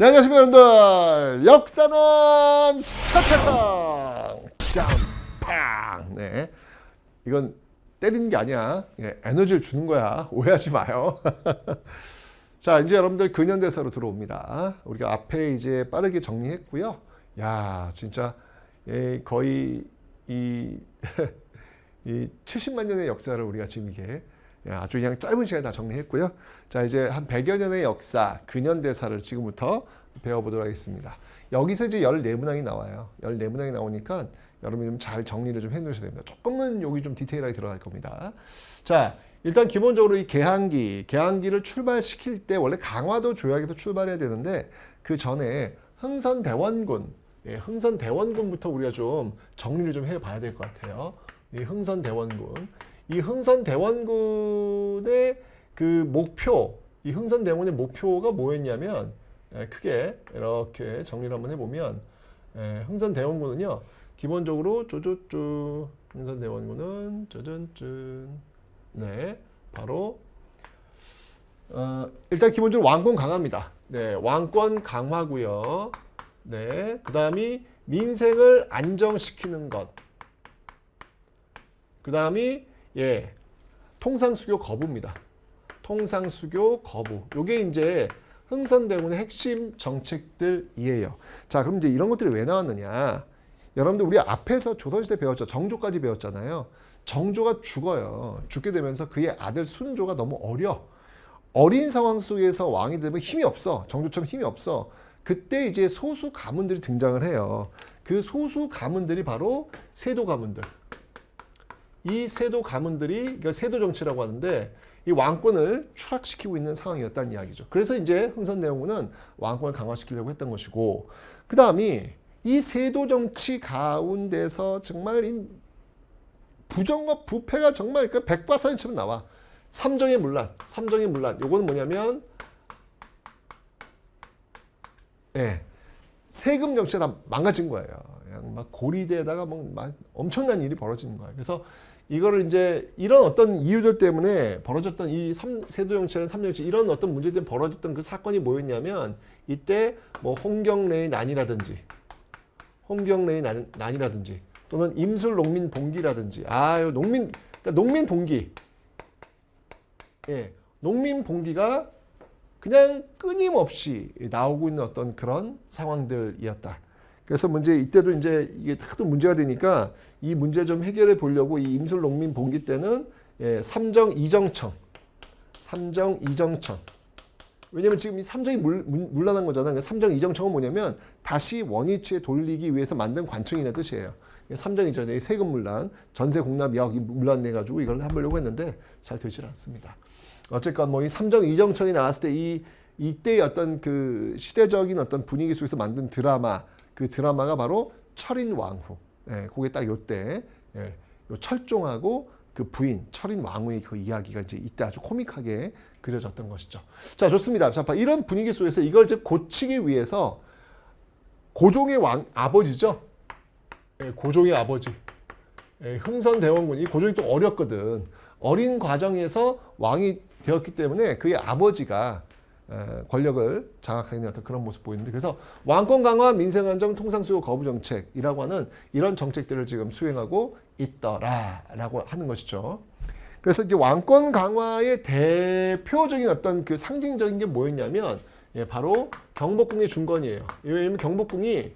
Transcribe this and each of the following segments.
네, 안녕하십니까 여러분들. 역사는 차태상. 짬팡 네. 이건 때리는 게 아니야. 예, 에너지를 주는 거야. 오해하지 마요. 자 이제 여러분들 근현대사로 들어옵니다. 우리가 앞에 이제 빠르게 정리했고요. 야 진짜 예, 거의 이, 이 70만 년의 역사를 우리가 지금 이게 예, 아주 그냥 짧은 시간에 다 정리했고요. 자 이제 한 100여 년의 역사, 근현대사를 지금부터 배워보도록 하겠습니다. 여기서 이제 14문항이 나와요. 14문항이 나오니까 여러분이 좀 잘 정리를 좀 해놓으셔야 됩니다. 조금은 여기 좀 디테일하게 들어갈 겁니다. 자 일단 기본적으로 이 개항기, 개항기를 출발시킬 때 원래 강화도 조약에서 출발해야 되는데 그 전에 흥선대원군, 예, 흥선대원군부터 우리가 좀 정리를 좀 해봐야 될 것 같아요. 이 흥선대원군. 이 흥선 대원군의 그 목표, 이 흥선 대원군의 목표가 뭐였냐면 예, 크게 이렇게 정리를 한번 해보면 예, 흥선 대원군은요 기본적으로 쪼쪼쪼 흥선 대원군은 쪼쫀쫀 네 바로 어, 일단 기본적으로 왕권 강화입니다. 네 왕권 강화고요. 네 그 다음이 민생을 안정시키는 것. 그 다음이 예, 통상 수교 거부입니다. 통상 수교 거부. 요게 이제 흥선대군의 핵심 정책들이에요. 자, 그럼 이제 이런 것들이 왜 나왔느냐? 여러분들 우리 앞에서 조선시대 배웠죠. 정조까지 배웠잖아요. 정조가 죽어요. 죽게 되면서 그의 아들 순조가 너무 어려. 어린 상황 속에서 왕이 되면 힘이 없어. 정조처럼 힘이 없어. 그때 이제 소수 가문들이 등장을 해요. 그 소수 가문들이 바로 세도 가문들. 이 세도 가문들이 그러니까 세도 정치라고 하는데 이 왕권을 추락시키고 있는 상황이었다는 이야기죠. 그래서 이제 흥선대원군은 왕권을 강화시키려고 했던 것이고 그 다음이 이 세도 정치 가운데서 정말 이 부정과 부패가 정말 그 백과사전처럼 나와. 삼정의 문란, 삼정의 문란. 요거는 뭐냐면 예, 세금 정치가 다 망가진 거예요. 막 고리대에다가 막, 막 엄청난 일이 벌어지는 거예요. 그래서 이거를 이제 이런 어떤 이유들 때문에 벌어졌던 이 삼, 세도 정치라는 삼정치 이런 어떤 문제 때문에 벌어졌던 그 사건이 뭐였냐면 이때 뭐 홍경래의 난이라든지 홍경래의 난, 난이라든지 또는 임술 농민 봉기라든지 아유 농민 그러니까 농민 봉기 예 농민 봉기가 그냥 끊임없이 나오고 있는 어떤 그런 상황들이었다. 그래서 문제 이때도 이제 이게 하도 문제가 되니까 이 문제 좀 해결해 보려고 이 임술 농민 봉기 때는 예, 삼정 이정청, 삼정 이정청. 왜냐면 지금 이 삼정이 물, 물, 물란한 거잖아요. 그러니까 삼정 이정청은 뭐냐면 다시 원위치에 돌리기 위해서 만든 관청이라는 뜻이에요. 삼정 이전에 세금 물란, 전세 공납 이야기 물란 내 가지고 이걸 해보려고 했는데 잘 되질 않습니다. 어쨌건 뭐이 삼정 이정청이 나왔을 때 이 이때의 어떤 그 시대적인 어떤 분위기 속에서 만든 드라마 그 드라마가 바로 철인 왕후. 예, 그게 딱 요때 예, 요 철종하고 그 부인 철인 왕후의 그 이야기가 이제 이때 아주 코믹하게 그려졌던 것이죠. 자 좋습니다. 자 이런 분위기 속에서 이걸 이제 고치기 위해서 고종의 왕 아버지죠. 예, 고종의 아버지 예, 흥선대원군 이 고종이 또 어렸거든. 어린 과정에서 왕이 되었기 때문에 그의 아버지가 에, 권력을 장악하는 어떤 그런 모습 보이는데 그래서 왕권 강화, 민생 안정, 통상 수요 거부 정책이라고 하는 이런 정책들을 지금 수행하고 있더라라고 하는 것이죠. 그래서 이제 왕권 강화의 대표적인 어떤 그 상징적인 게 뭐였냐면 예, 바로 경복궁의 중건이에요. 왜냐하면 경복궁이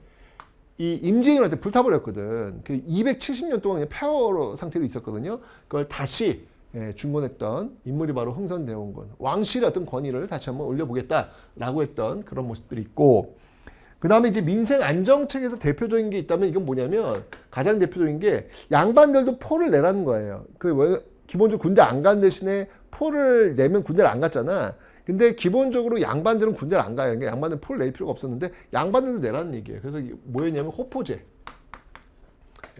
이 임진왜란때 불타버렸거든. 그 270년 동안 그냥 폐허 상태로 있었거든요. 그걸 다시 예, 중건했던 인물이 바로 흥선대원군. 왕실의 어떤 권위를 다시 한번 올려보겠다라고 했던 그런 모습들이 있고, 그 다음에 이제 민생 안정책에서 대표적인 게 있다면 이건 뭐냐면 가장 대표적인 게 양반들도 포를 내라는 거예요. 그 기본적으로 군대 안 간 대신에 포를 내면 군대를 안 갔잖아. 근데 기본적으로 양반들은 군대를 안 가요. 그러니까 양반들은 포를 낼 필요가 없었는데 양반들도 내라는 얘기예요. 그래서 뭐였냐면 호포제.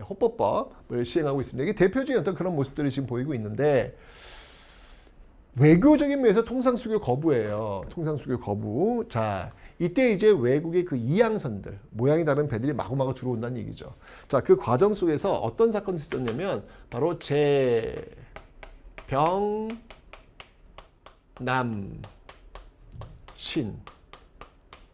호법법을 시행하고 있습니다. 이게 대표적인 어떤 그런 모습들이 지금 보이고 있는데 외교적인 면에서 통상 수교 거부예요. 통상 수교 거부. 자, 이때 이제 외국의 그 이양선들, 모양이 다른 배들이 마구마구 들어온다는 얘기죠. 자, 그 과정 속에서 어떤 사건이 있었냐면 바로 제병남신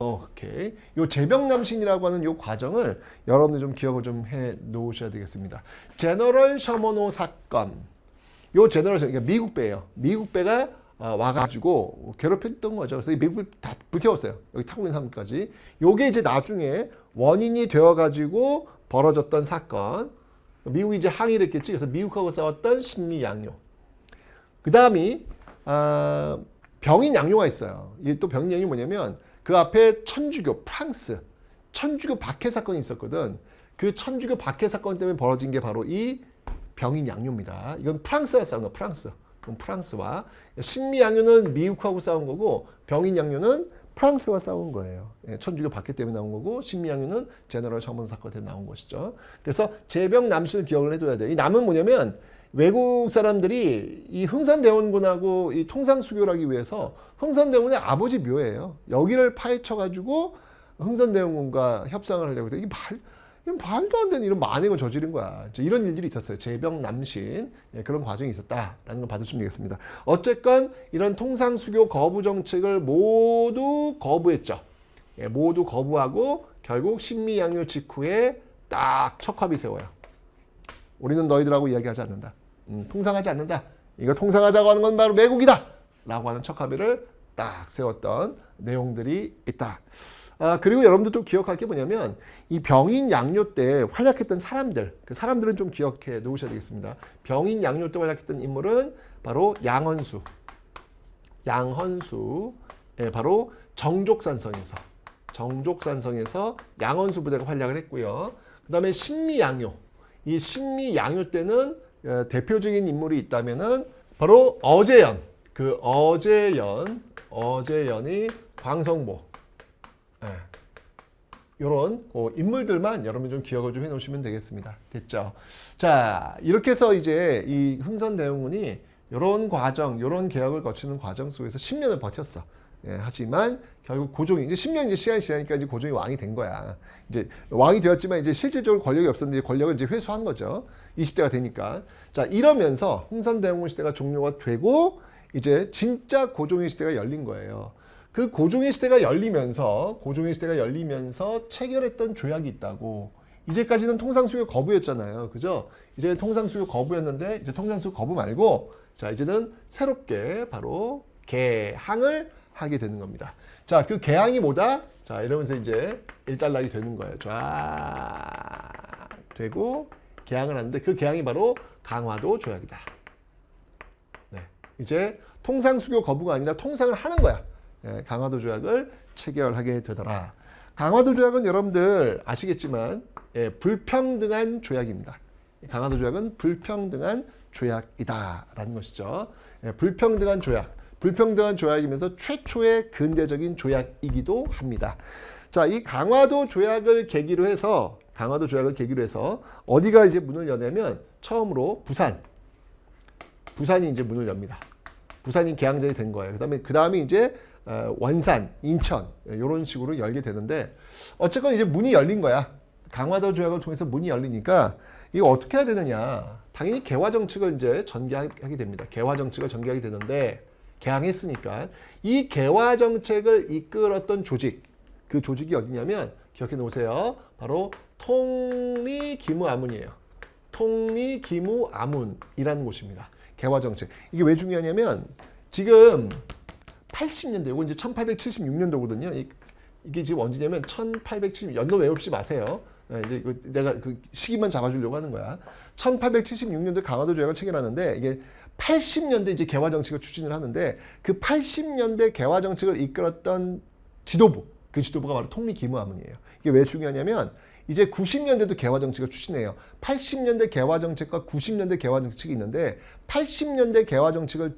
오케이. 요 제병남신이라고 하는 요 과정을 여러분들 좀 기억을 좀 해 놓으셔야 되겠습니다. 제너럴 셔머노 사건. 요 제너럴 셔 그러니까 미국 배예요. 미국 배가 어, 와가지고 괴롭혔던 거죠. 그래서 이 미국 다 불태웠어요. 여기 타고 있는 사람까지. 요게 이제 나중에 원인이 되어가지고 벌어졌던 사건. 미국이 이제 항의를 했겠지. 그래서 미국하고 싸웠던 신미 양요. 그 다음이 아, 병인 양요가 있어요. 이또 병인 양요 뭐냐면 그 앞에 천주교 프랑스 천주교 박해 사건이 있었거든. 그 천주교 박해 사건 때문에 벌어진 게 바로 이 병인 양요입니다. 이건 프랑스와 싸운 거 프랑스. 그럼 프랑스와 신미 양요는 미국하고 싸운 거고 병인 양요는 프랑스와 싸운 거예요. 예, 천주교 박해 때문에 나온 거고 신미 양요는 제너럴 셔먼 사건 때문에 나온 것이죠. 그래서 제병 남신을 기억을 해둬야 돼. 이 남은 뭐냐면 외국 사람들이 이 흥선대원군하고 이 통상 수교를 하기 위해서 흥선대원의 아버지 묘예요. 여기를 파헤쳐 가지고 흥선대원군과 협상을 하려고 했더니 이게 말, 이건 말도 안 되는 이런 만행을 저지른 거야. 이런 일들이 있었어요. 제병 남신 예, 그런 과정이 있었다라는 걸 받으시면 되겠습니다. 어쨌건 이런 통상 수교 거부 정책을 모두 거부했죠. 예, 모두 거부하고 결국 신미양요 직후에 딱 척합이 세워요. 우리는 너희들하고 이야기하지 않는다. 음, 통상하지 않는다. 이거 통상하자고 하는 건 바로 매국이다. 라고 하는 척합의를 딱 세웠던 내용들이 있다. 아, 그리고 여러분들 좀 기억할 게 뭐냐면 이 병인 양요 때 활약했던 사람들, 그 사람들은 좀 기억해 놓으셔야 되겠습니다. 병인 양요 때 활약했던 인물은 바로 양헌수, 양헌수, 예, 바로 정족산성에서 정족산성에서 양헌수 부대가 활약을 했고요. 그 다음에 신미양요, 이 신미양요 때는 어, 대표적인 인물이 있다면은 바로 어제연, 그 어제연, 어제연이 광성보, 이런 그 인물들만 여러분 좀 기억을 좀 해놓으시면 되겠습니다. 됐죠? 자 이렇게 해서 이제 이 흥선대원군이 이런 과정, 이런 개혁을 거치는 과정 속에서 10년을 버텼어. 예, 하지만 결국 고종이 이제 10년 이제 시간이 지나니까 이제 고종이 왕이 된 거야. 이제 왕이 되었지만 이제 실질적으로 권력이 없었는데 권력을 이제 회수한 거죠. 20대가 되니까. 자 이러면서 흥선대원군 시대가 종료가 되고 이제 진짜 고종의 시대가 열린 거예요. 그 고종의 시대가 열리면서 고종의 시대가 열리면서 체결했던 조약이 있다고. 이제까지는 통상수교 거부였잖아요. 그죠? 이제 통상수교 거부였는데 이제 통상수교 거부 말고 자, 이제는 새롭게 바로 개항을 하게 되는 겁니다. 자, 그 개항이 뭐다? 자, 이러면서 이제 일단락이 되는 거예요. 쫙 되고 개항을 하는데 그 개항이 바로 강화도 조약이다. 네. 이제 통상 수교 거부가 아니라 통상을 하는 거야. 예, 강화도 조약을 체결하게 되더라. 강화도 조약은 여러분들 아시겠지만 예, 불평등한 조약입니다. 강화도 조약은 불평등한 조약이다라는 것이죠. 예, 불평등한 조약, 불평등한 조약이면서 최초의 근대적인 조약이기도 합니다. 자, 이 강화도 조약을 계기로 해서 강화도 조약을 계기로 해서 어디가 이제 문을 여냐면 처음으로 부산, 부산이 이제 문을 엽니다. 부산이 개항전이 된 거예요. 그다음에 그 다음에 이제 어, 원산, 인천 이런 식으로 열게 되는데 어쨌건 이제 문이 열린 거야. 강화도 조약을 통해서 문이 열리니까 이거 어떻게 해야 되느냐? 당연히 개화 정책을 이제 전개하게 됩니다. 개화 정책을 전개하게 되는데 개항했으니까 이 개화 정책을 이끌었던 조직 그 조직이 어디냐면 기억해 놓으세요. 바로 통리기무아문이에요. 통리기무아문이라는 곳입니다. 개화 정책. 이게 왜 중요하냐면 지금 80년대, 이거 이제 1876년도거든요. 이게 지금 언제냐면 1870 연도 외우지 마세요. 네, 이제 내가 그 시기만 잡아주려고 하는 거야. 1876년도 강화도 조약을 체결하는데 이게 80년대 이제 개화 정책을 추진을 하는데 그 80년대 개화 정책을 이끌었던 지도부, 그 지도부가 바로 통리기무아문이에요. 이게 왜 중요하냐면 이제 90년대도 개화 정책을 추진해요. 80년대 개화 정책과 90년대 개화 정책이 있는데 80년대 개화 정책을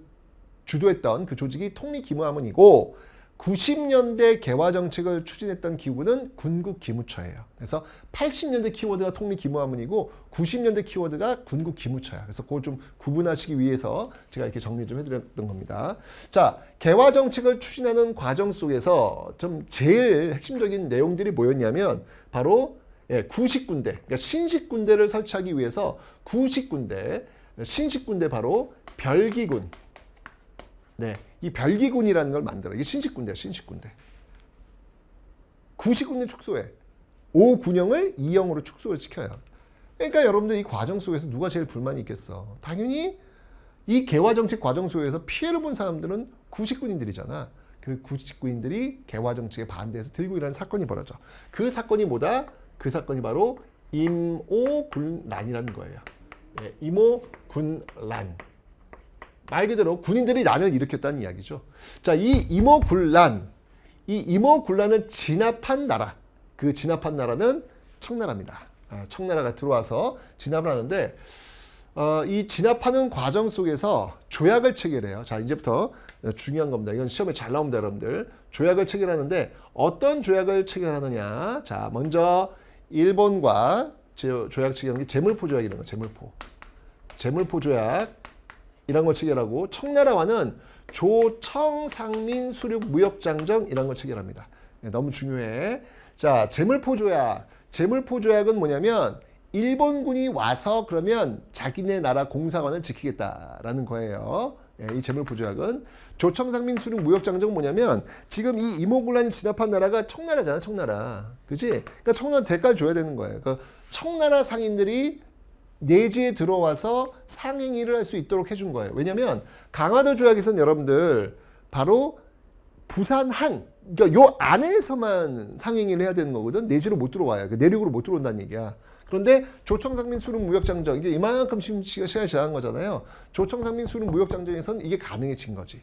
주도했던 그 조직이 통리기무함은이고 90년대 개화 정책을 추진했던 기구는 군국 기무처예요. 그래서 80년대 키워드가 통리 기무함은이고 90년대 키워드가 군국 기무처야. 그래서 그걸 좀 구분하시기 위해서 제가 이렇게 정리 좀 해드렸던 겁니다. 자, 개화 정책을 추진하는 과정 속에서 좀 제일 핵심적인 내용들이 뭐였냐면 바로 예, 구식군대, 그러니까 신식군대를 설치하기 위해서 구식군대, 신식군대 바로 별기군, 네, 이 별기군이라는 걸 만들어. 이게 신식군대야, 신식군대. 99년 축소해. 5 군영을 2영으로 축소를 시켜요. 그러니까 여러분들 이 과정 속에서 누가 제일 불만이 있겠어? 당연히 이 개화 정책 과정 속에서 피해를 본 사람들은 99인들이잖아. 그 99인들이 개화 정책에 반대해서 들고 일하는 사건이 벌어져. 그 사건이 뭐다? 그 사건이 바로 임오군란이라는 거예요. 예, 임오군란. 말 그대로 군인들이 난을 일으켰다는 이야기죠. 자, 이 임오군란, 이 임오군란을 진압한 나라, 그 진압한 나라는 청나라입니다. 아, 청나라가 들어와서 진압을 하는데 어, 이 진압하는 과정 속에서 조약을 체결해요. 자, 이제부터 중요한 겁니다. 이건 시험에 잘 나옵니다, 여러분들. 조약을 체결하는데 어떤 조약을 체결하느냐? 자, 먼저 일본과 조- 조약 체결한 게 재물포 조약이라는 거, 재물포. 재물포 조약 이런 걸 체결하고 청나라와는 조청상민 수륙 무역장정 이런 걸 체결합니다. 네, 너무 중요해. 자, 재물포 조약. 재물포 조약은 뭐냐면 일본군이 와서 그러면 자기네 나라 공사관을 지키겠다라는 거예요. 예, 이 재물포 조약은 조청상민 수륙 무역장정은 뭐냐면 지금 이 이모군란이 진압한 나라가 청나라잖아, 청나라. 그지? 그러니까 청나라 대가를 줘야 되는 거예요. 그러니까 청나라 상인들이 내지에 들어와서 상행위를 할 수 있도록 해준 거예요. 왜냐하면 강화도 조약에서는 여러분들 바로 부산항 그러니까 요 안에서만 상행위를 해야 되는 거거든. 내지로 못 들어와요. 그 내륙으로 못 들어온다는 얘기야. 그런데 조청상민 수륙 무역장정 이게 이만큼 시간이 지난 거잖아요. 조청상민 수륙 무역장정에서는 이게 가능해진 거지.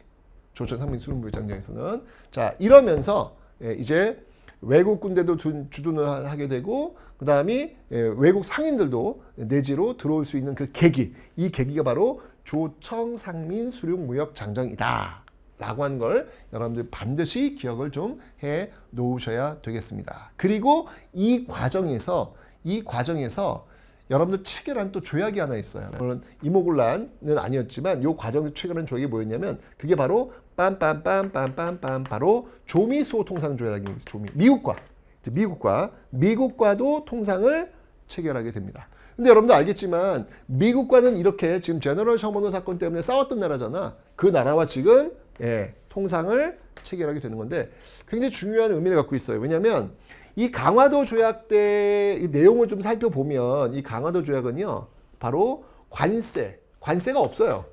조청상민 수륙 무역장정에서는 자 이러면서 예, 이제 외국 군대도 주- 주둔을 하- 하게 되고 그 다음이 외국 상인들도 내지로 들어올 수 있는 그 계기 이 계기가 바로 조청상민 수륙 무역 장정이다 라고 한 걸 여러분들 반드시 기억을 좀 해 놓으셔야 되겠습니다 그리고 이 과정에서 이 과정에서 여러분들 체결한 또 조약이 하나 있어요. 물론 이모군란은 아니었지만 요 과정에서 체결한 조약이 뭐였냐면 그게 바로 빰빰빰빰빰빰 바로 조미수호 통상 조약입니다. 조미 미국과 이제 미국과 미국과도 통상을 체결하게 됩니다. 근데 여러분도 알겠지만 미국과는 이렇게 지금 제너럴 셔먼너 사건 때문에 싸웠던 나라잖아. 그 나라와 지금 예, 통상을 체결하게 되는 건데 굉장히 중요한 의미를 갖고 있어요. 왜냐하면 이 강화도 조약 때 이 내용을 좀 살펴보면 이 강화도 조약은요 바로 관세 관세가 없어요.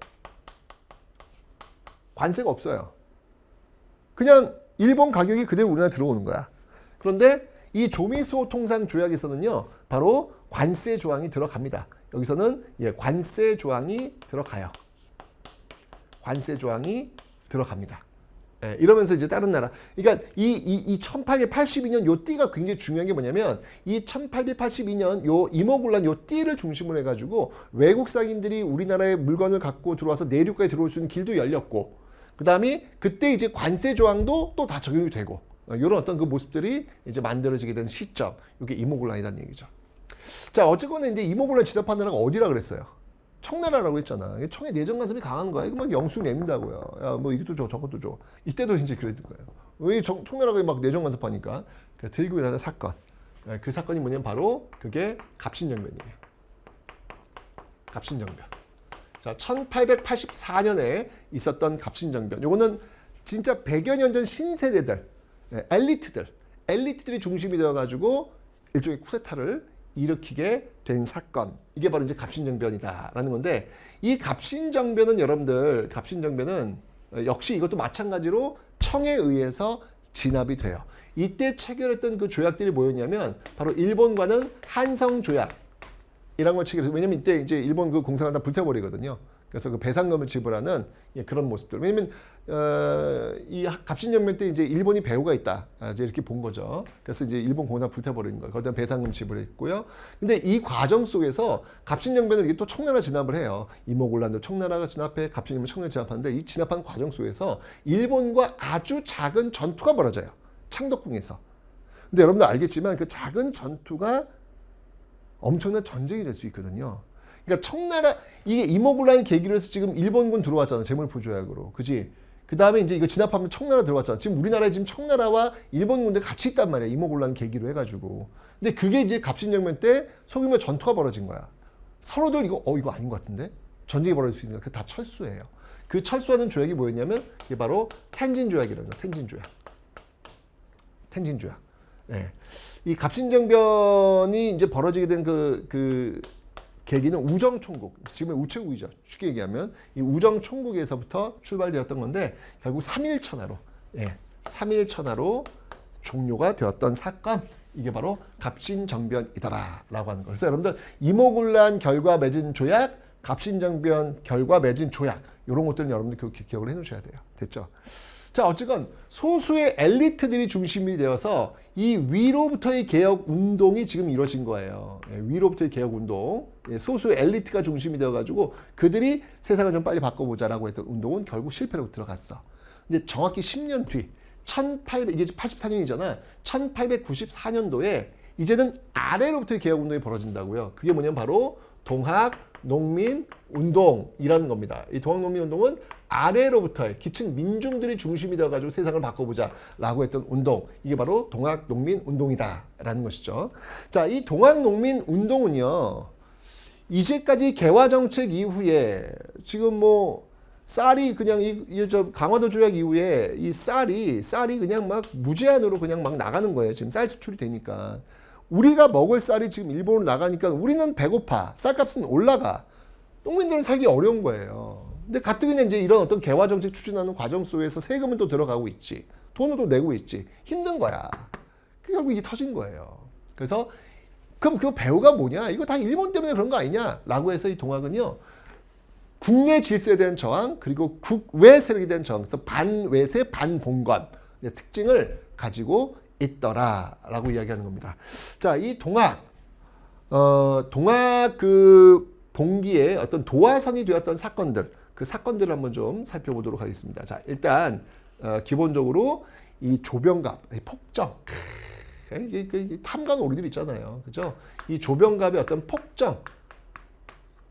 관세가 없어요. 그냥 일본 가격이 그대로 우리나라 들어오는 거야. 그런데 이 조미수호 통상 조약에서는요 바로 관세 조항이 들어갑니다. 여기서는 예, 관세 조항이 들어가요. 관세 조항이 들어갑니다. 예, 이러면서 이제 다른 나라. 그러니까 이, 이, 이 1882년 요 띠가 굉장히 중요한 게 뭐냐면 이 1882년 요 이모군란 요 띠를 중심으로 해가지고 외국 상인들이 우리나라에 물건을 갖고 들어와서 내륙까지 들어올 수 있는 길도 열렸고 그 다음에 그때 이제 관세 조항도 또 다 적용이 되고 이런 어떤 그 모습들이 이제 만들어지게 된 시점. 이게 이모군란이라는 얘기죠. 자, 어쨌거나 이제 이모군란 진압한 나라가 어디라 그랬어요? 청나라라고 했잖아. 청의 내정 간섭이 강한 거야. 이거 막 영수 내민다고요. 야, 뭐 이것도 줘, 저것도 줘. 이때도 이제 그랬던 거예요. 왜 청, 청나라가 막 내정 간섭하니까 그래서 들고 일어난 사건. 예, 그 사건이 뭐냐면 바로 그게 갑신정변이에요. 갑신정변. 자, 1884년에 있었던 갑신정변. 요거는 진짜 100여 년 전 신세대들, 예, 엘리트들, 엘리트들이 중심이 되어가지고 일종의 쿠데타를 일으키게 된 사건. 이게 바로 이제 갑신정변이다라는 건데 이 갑신정변은 여러분들 갑신정변은 어, 역시 이것도 마찬가지로 청에 의해서 진압이 돼요. 이때 체결했던 그 조약들이 뭐였냐면 바로 일본과는 한성 조약. 이런 걸 체결해서 왜냐면 이때 이제 일본 그 공사가 다 불태워버리거든요. 그래서 그 배상금을 지불하는 예, 그런 모습들. 왜냐면 어, 이 갑신정변 때 이제 일본이 배후가 있다. 아, 이제 이렇게 본 거죠. 그래서 이제 일본 공사 불태워버리는 거예요. 거기다 배상금 지불했고요. 근데 이 과정 속에서 갑신정변을 이게 또 청나라 진압을 해요. 이모군란도 청나라가 진압해, 갑신정변 청나라 진압하는데 이 진압한 과정 속에서 일본과 아주 작은 전투가 벌어져요. 창덕궁에서. 근데 여러분들 알겠지만 그 작은 전투가 엄청난 전쟁이 될 수 있거든요. 그러니까 청나라 이게 이모군란이 계기로 해서 지금 일본군 들어왔잖아 재물포 조약으로, 그지? 그 다음에 이제 이거 진압하면 청나라 들어왔잖아. 지금 우리나라에 지금 청나라와 일본군들 같이 있단 말이야. 이모군란 계기로 해가지고. 근데 그게 이제 갑신정변 때 소규모 전투가 벌어진 거야. 서로들 이거 어 이거 아닌 것 같은데 전쟁이 벌어질 수 있는 거다 철수예요. 그 철수하는 조약이 뭐였냐면 이게 바로 텐진 조약이라는 거. 텐진 조약. 텐진 조약. 네. 이 갑신정변이 이제 벌어지게 된 그 그 계기는 우정총국, 지금의 우체국이죠. 쉽게 얘기하면 이 우정총국에서부터 출발되었던 건데 결국 3일 천하로, 예, 3일 천하로 종료가 되었던 사건. 이게 바로 갑신정변이다라고 하는 거예요. 그래서 여러분들 이모군란 결과 맺은 조약, 갑신정변 결과 맺은 조약 이런 것들은 여러분들 그 기- 기억을 해놓으셔야 돼요. 됐죠? 자 어쨌건 소수의 엘리트들이 중심이 되어서 이 위로부터의 개혁 운동이 지금 이루어진 거예요. 예, 위로부터의 개혁 운동, 예, 소수의 엘리트가 중심이 되어가지고 그들이 세상을 좀 빨리 바꿔보자라고 했던 운동은 결국 실패로 들어갔어. 근데 정확히 10년 뒤, 1800 이게 84년이잖아. 1894년도에 이제는 아래로부터의 개혁 운동이 벌어진다고요. 그게 뭐냐면 바로 동학 농민 운동이라는 겁니다. 이 동학 농민 운동은 아래로부터의 기층 민중들이 중심이 되어 가지고 세상을 바꿔보자라고 했던 운동. 이게 바로 동학 농민 운동이다라는 것이죠. 자, 이 동학 농민 운동은요. 이제까지 개화 정책 이후에 지금 뭐 쌀이 그냥 이, 이 저 강화도 조약 이후에 이 쌀이 쌀이 그냥 막 무제한으로 그냥 막 나가는 거예요. 지금 쌀 수출이 되니까 우리가 먹을 쌀이 지금 일본으로 나가니까 우리는 배고파 쌀값은 올라가 농민들은 살기 어려운 거예요. 근데 가뜩이나 이제 이런 어떤 개화 정책 추진하는 과정 속에서 세금은 또 들어가고 있지 돈을 또 내고 있지 힘든 거야. 그 결국 이게 터진 거예요. 그래서 그럼 그 배우가 뭐냐? 이거 다 일본 때문에 그런 거 아니냐?라고 해서 이 동학은요. 국내 질서에 대한 저항 그리고 국외 세력에 대한 저항 그래서 반외세 반봉건 특징을 가지고 있더라라고 이야기하는 겁니다. 자, 이 동학 어, 동학 그 봉기의 어떤 도화선이 되었던 사건들 그 사건들을 한번 좀 살펴보도록 하겠습니다. 자, 일단 어, 기본적으로 이 조병갑, 이 폭정 이게 탐관 오리들 있잖아요, 그죠? 이 조병갑의 어떤 폭정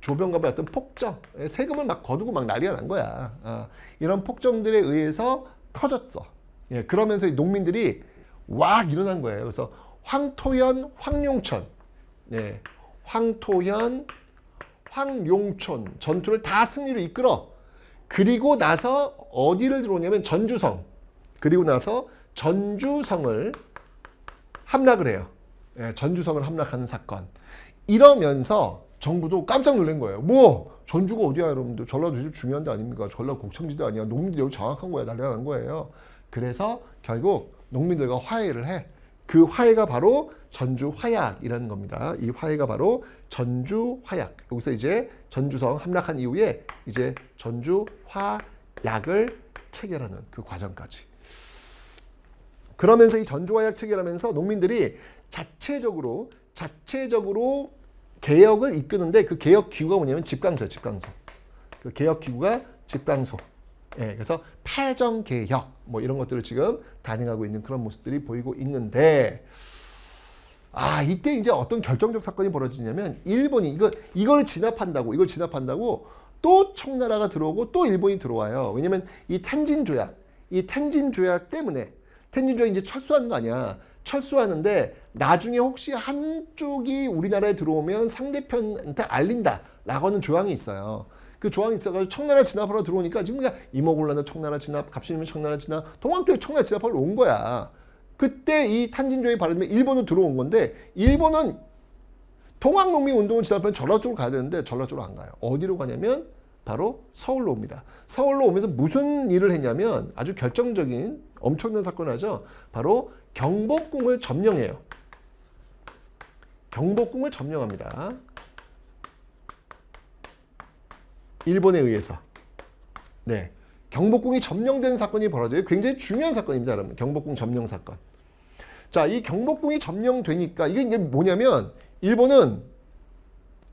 조병갑의 어떤 폭정, 예, 세금을 막 거두고 막 난리가 난 거야. 아, 이런 폭정들에 의해서 터졌어. 예, 그러면서 이 농민들이 왁 일어난 거예요. 그래서 황토현, 황용천, 예, 황토현, 황용촌 전투를 다 승리로 이끌어. 그리고 나서 어디를 들어오냐면 전주성. 그리고 나서 전주성을 함락을 해요. 예, 전주성을 함락하는 사건. 이러면서 정부도 깜짝 놀란 거예요. 뭐 전주가 어디야 여러분들 전라도 제일 중요한 데 아닙니까? 전라도 곡창지대 아니야. 농민들이 장악한 거야. 난리가 난 거예요. 그래서 결국 농민들과 화해를 해. 그 화해가 바로 전주 화약이라는 겁니다. 이 화해가 바로 전주 화약. 여기서 이제 전주성 함락한 이후에 이제 전주 화약을 체결하는 그 과정까지. 그러면서 이 전주 화약 체결하면서 농민들이 자체적으로 자체적으로 개혁을 이끄는데 그 개혁 기구가 뭐냐면 집강소예요. 집강소. 그 개혁 기구가 집강소. 예, 그래서 패정 개혁 뭐 이런 것들을 지금 단행하고 있는 그런 모습들이 보이고 있는데 아 이때 이제 어떤 결정적 사건이 벌어지냐면 일본이 이거 이거를 진압한다고 이걸 진압한다고 또 청나라가 들어오고 또 일본이 들어와요. 왜냐면 이 텐진 조약 이 텐진 조약 때문에 텐진 조약 이제 철수하는 거 아니야. 철수하는데 나중에 혹시 한쪽이 우리나라에 들어오면 상대편한테 알린다라고 하는 조항이 있어요. 그 조항이 있어가지고 청나라 진압하러 들어오니까 지금 그냥 이모곤란은 청나라 진압, 갑신이면 청나라 진압, 동학교에 청나라 진압하러 온 거야. 그때 이 탄진조의 발언에 일본은 들어온 건데 일본은 동학농민 운동을 진압하면 전라 쪽으로 가야 되는데 전라 쪽으로 안 가요. 어디로 가냐면 바로 서울로 옵니다. 서울로 오면서 무슨 일을 했냐면 아주 결정적인 엄청난 사건을 하죠. 바로 경복궁을 점령해요. 경복궁을 점령합니다. 일본에 의해서. 네. 경복궁이 점령된 사건이 벌어져요. 굉장히 중요한 사건입니다, 여러분. 경복궁 점령 사건. 자, 이 경복궁이 점령되니까 이게 뭐냐면 일본은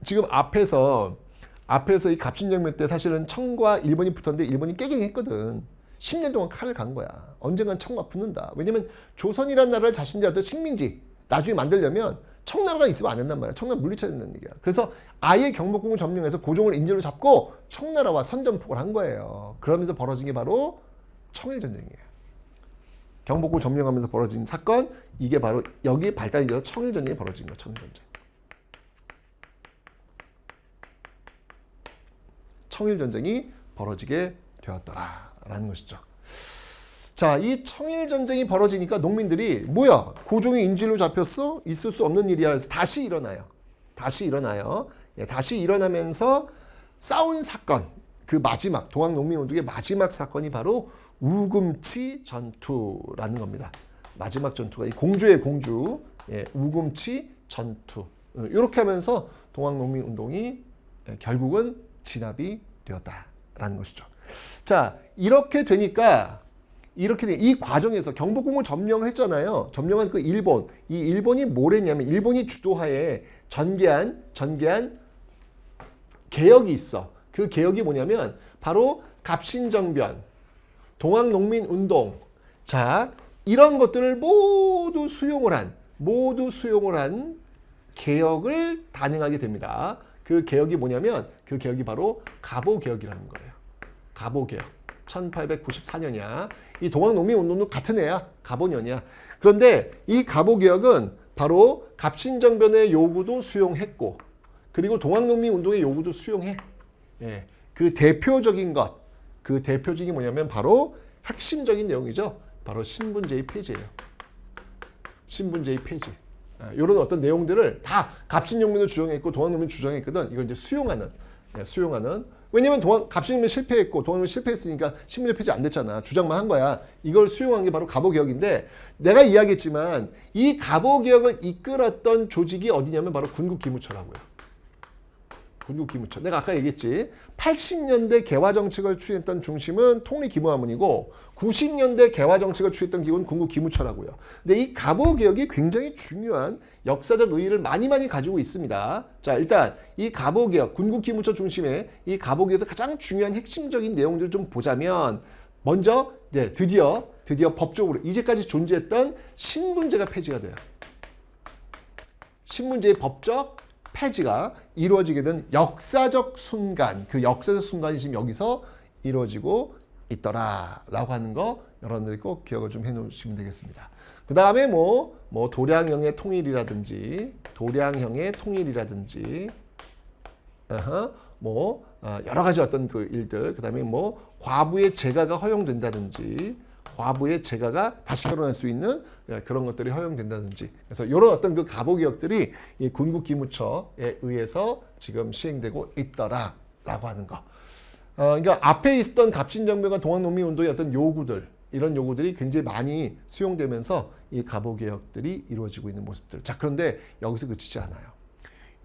지금 앞에서 앞에서 이 갑신정변 때 사실은 청과 일본이 붙었는데 일본이 깨갱했거든. 10년 동안 칼을 간 거야. 언젠간 청과 붙는다. 왜냐면 조선이라는 나라를 자신들의 어떤 식민지 나중에 만들려면 청나라가 있으면 안 된단 말이야. 청나라 물리쳐야 된다는 얘기야. 그래서 아예 경복궁을 점령해서 고종을 인질로 잡고 청나라와 선전폭을 한 거예요. 그러면서 벌어진 게 바로 청일전쟁이에요. 경복궁 점령하면서 벌어진 사건 이게 바로 여기 발단이 돼서 청일전쟁이 벌어진 거예요. 청일전쟁. 청일전쟁이 벌어지게 되었더라라는 것이죠. 자, 자, 이 청일 전쟁이 벌어지니까 농민들이 뭐야? 고종이 인질로 잡혔어? 있을 수 없는 일이야. 그래서 다시 일어나요. 다시 일어나요. 예, 다시 일어나면서 싸운 사건, 그 마지막 동학농민운동의 마지막 사건이 바로 우금치 전투라는 겁니다. 마지막 전투가 이 공주의 공주, 예, 우금치 전투. 이렇게 하면서 동학농민운동이 예, 결국은 진압이 되었다라는 것이죠. 자, 이렇게 되니까 이렇게 돼. 이 과정에서 경복궁을 점령을 했잖아요. 점령한 그 일본. 이 일본이 뭘 했냐면 일본이 주도하에 전개한 전개한 개혁이 있어. 그 개혁이 뭐냐면 바로 갑신정변, 동학농민운동. 자, 이런 것들을 모두 수용을 한 모두 수용을 한 개혁을 단행하게 됩니다. 그 개혁이 뭐냐면 그 개혁이 바로 갑오개혁이라는 거예요. 갑오개혁. 1894년이야. 이 동학농민운동도 같은 해야. 갑오년이야. 그런데 이 갑오개혁은 바로 갑신정변의 요구도 수용했고 그리고 동학농민 운동의 요구도 수용해. 예. 그 대표적인 것, 그 대표적인 게 뭐냐면 바로 핵심적인 내용이죠. 바로 신분제의 폐지예요. 신분제의 폐지. 이런 어떤 내용들을 다 갑신용민을 주장했고 동학농민 주장했거든. 이걸 이제 수용하는, 예, 수용하는. 왜냐면 동학 갑신용민 실패했고 동학농민 실패했으니까 신분제 폐지 안 됐잖아. 주장만 한 거야. 이걸 수용한 게 바로 갑오개혁인데 내가 이야기했지만 이 갑오개혁을 이끌었던 조직이 어디냐면 바로 군국기무처라고요. 군국기무처. 내가 아까 얘기했지. 80년대 개화정책을 추진했던 중심은 통리기무화문이고 90년대 개화정책을 추진했던 기구는 군국기무처라고요. 근데 이 갑오개혁이 굉장히 중요한 역사적 의의를 많이 많이 가지고 있습니다. 자 일단 이 갑오개혁, 군국기무처 중심의 이 갑오개혁의 가장 중요한 핵심적인 내용들을 좀 보자면 먼저 네, 드디어 드디어 법적으로 이제까지 존재했던 신분제가 폐지가 돼요. 신분제의 법적 폐지가 이루어지게 된 역사적 순간, 그 역사적 순간이 지금 여기서 이루어지고 있더라라고 하는 거 여러분들이 꼭 기억을 좀 해놓으시면 되겠습니다. 그 다음에 뭐, 뭐 도량형의 통일이라든지, 도량형의 통일이라든지, 어허, 뭐 어, 여러 가지 어떤 그 일들, 그 다음에 뭐 과부의 재가가 허용된다든지, 과부의 재가가 다시 결혼할 수 있는 예, 그런 것들이 허용된다든지 그래서 이런 어떤 그 가보개혁들이 이 군국기무처에 의해서 지금 시행되고 있더라라고 하는 거. 어, 그러니까 앞에 있었던 갑신정변과 동학농민운동의 어떤 요구들 이런 요구들이 굉장히 많이 수용되면서 이 가보개혁들이 이루어지고 있는 모습들. 자 그런데 여기서 그치지 않아요.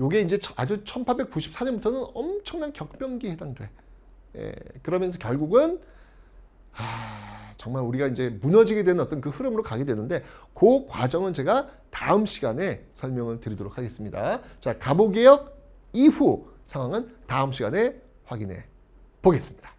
요게 이제 아주 1894년부터는 엄청난 격변기에 해당돼. 예, 그러면서 결국은 아, 정말 우리가 이제 무너지게 되는 어떤 그 흐름으로 가게 되는데 그 과정은 제가 다음 시간에 설명을 드리도록 하겠습니다. 자, 가보개혁 이후 상황은 다음 시간에 확인해 보겠습니다.